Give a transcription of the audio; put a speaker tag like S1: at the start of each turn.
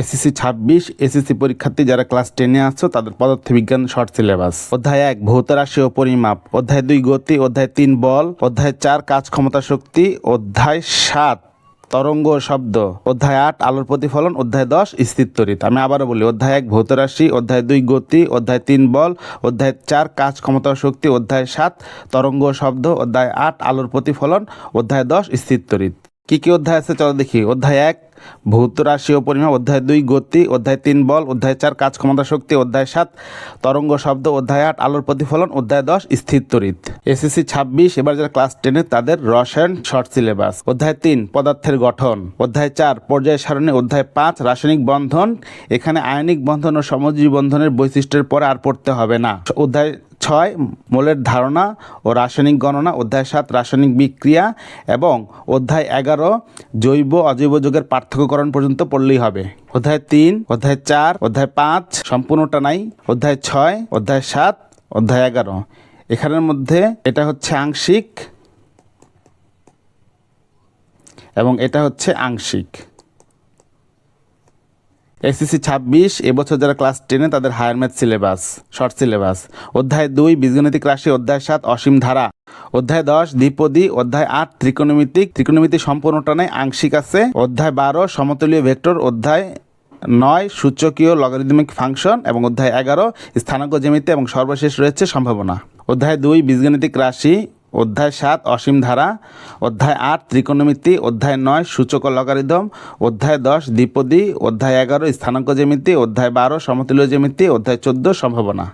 S1: SSC ছাব্বিশ, SSC পরীক্ষার্থী যারা ক্লাস টেনে আসছো তাদের পদার্থবিজ্ঞান শর্ট সিলেবাস অধ্যায় এক ভৌত রাশি ও পরিমাপ। অধ্যায় দুই, গতি। অধ্যায় তিন, বল। অধ্যায় চার, কাজ ক্ষমতা শক্তি। অধ্যায় সাত, তরঙ্গ শব্দ। অধ্যায় আট, আলোর প্রতিফলন। অধ্যায় দশ স্থিরতরিত আমি আবারও বলি, অধ্যায় এক ভৌত রাশি অধ্যায় দুই, গতি। অধ্যায় তিন, বল। অধ্যায় চার, কাজ ক্ষমতা শক্তি। অধ্যায় সাত, তরঙ্গ শব্দ। অধ্যায় আট, আলোর প্রতিফলন। অধ্যায় দশ স্থিরতরিত কি কি অধ্যায় আছে চলো দেখি। অধ্যায় এক ভৌত রাশি ও পরিমাপ, অধ্যায় দুই, গতি, অধ্যায় তিন, বল, অধ্যায় চার, কাজ ক্ষমতা শক্তি, অধ্যায় সাত, তরঙ্গ শব্দ, অধ্যায় আট, আলোর প্রতিফলন, অধ্যায় দশ স্থির তরিত এসএসসি ছাব্বিশ, এবার যারা ক্লাস টেনে তাদের রসায়ন শর্ট সিলেবাস অধ্যায় তিন, পদার্থের গঠন। অধ্যায় চার, পর্যায় সারণী। অধ্যায় পাঁচ, রাসায়নিক বন্ধন। এখানে আয়নিক বন্ধন ও সমজীবী বন্ধনের বৈশিষ্ট্যের পরে আর পড়তে হবে না। অধ্যায় ছয়, মোলের ধারণা ও রাসায়নিক গণনা, অধ্যায় সাত, রাসায়নিক বিক্রিয়া এবং অধ্যায় এগারো, জৈব অজৈব যৌগের পার্থক্যকরণ পর্যন্ত পড়লেই হবে। অধ্যায় তিন, অধ্যায় চার, অধ্যায় পাঁচ, সম্পূর্ণটা নাই। অধ্যায় ছয়, অধ্যায় সাত, অধ্যায় এগারো। এখানের মধ্যে এটা হচ্ছে আংশিক এবং এটা হচ্ছে আংশিক। এসএসসি ছাব্বিশ, এবছর যারা ক্লাস টেনে তাদের higher math syllabus, short syllabus. অধ্যায় দুই, বীজগণিতিক রাশি, অধ্যায় সাত, অসীম ধারা। অধ্যায় দশ, দ্বিপদী। অধ্যায় আট, ত্রিকোণমিতিক। ত্রিকোণমিতি সম্পূর্ণটা নেই আংশিক আছে। অধ্যায় বারো, সমতলীয় ভেক্টর। অধ্যায় নয়, সূচকীয় লগারিদমিক ফাংশন এবং অধ্যায় এগারো, স্থানাঙ্ক জ্যামিতি এবং সর্বশেষ রয়েছে সম্ভাবনা। অধ্যায় দুই, বীজগণিতিক রাশি। অধ্যায় সাত, অসীম ধারা। অধ্যায় আট, ত্রিকোণমিতি। অধ্যায় নয়, সূচক লগারিদম। অধ্যায় দশ, দ্বিপদী। অধ্যায় এগারো, স্থানাঙ্ক জ্যামিতি। অধ্যায় বারো, সমতুল্য জ্যামিতি। অধ্যায় চোদ্দ, সম্ভাবনা।